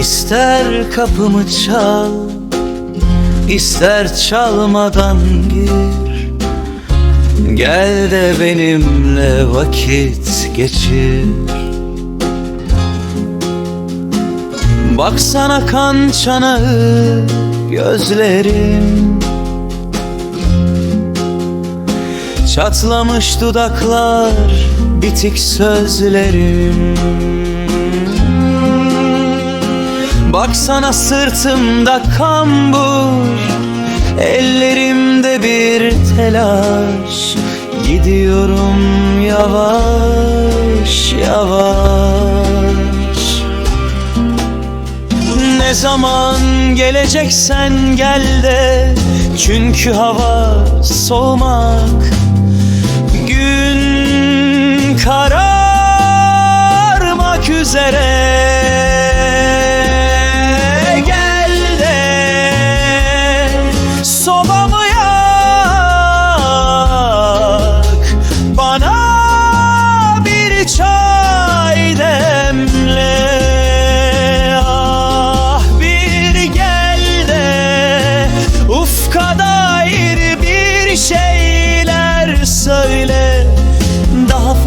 İster kapımı çal ister çalmadan gir. Gel de benimle vakit geçir. Baksana kan çanağı gözlerim. Çatlamış dudaklar bitik sözlerim Baksana sırtımda kambur Ellerimde bir telaş. Gidiyorum yavaş yavaş. Ne zaman geleceksen gel de Çünkü hava soğumak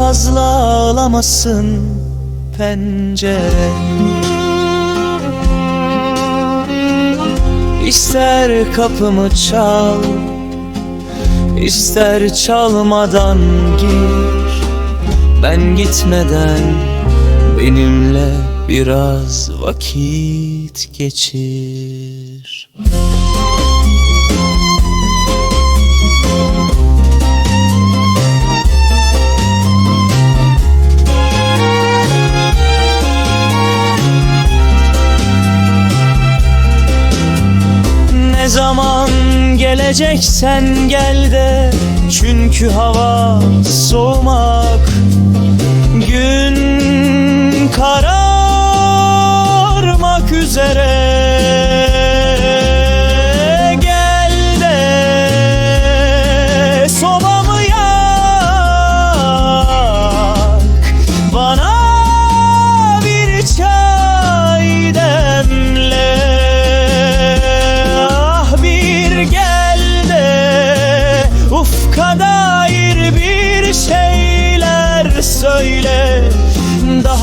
fazla ağlamasın pencerem İster kapımı çal ister çalmadan gir. Ben gitmeden benimle biraz vakit geçir. Ne zaman geleceksen gel de. Çünkü hava soğumak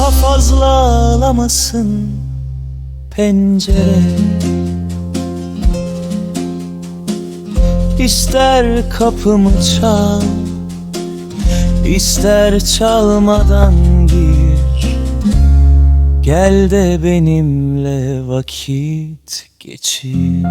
Daha fazla ağlamasın pencere. İster kapımı çal ister çalmadan gir. Gel de benimle vakit geçir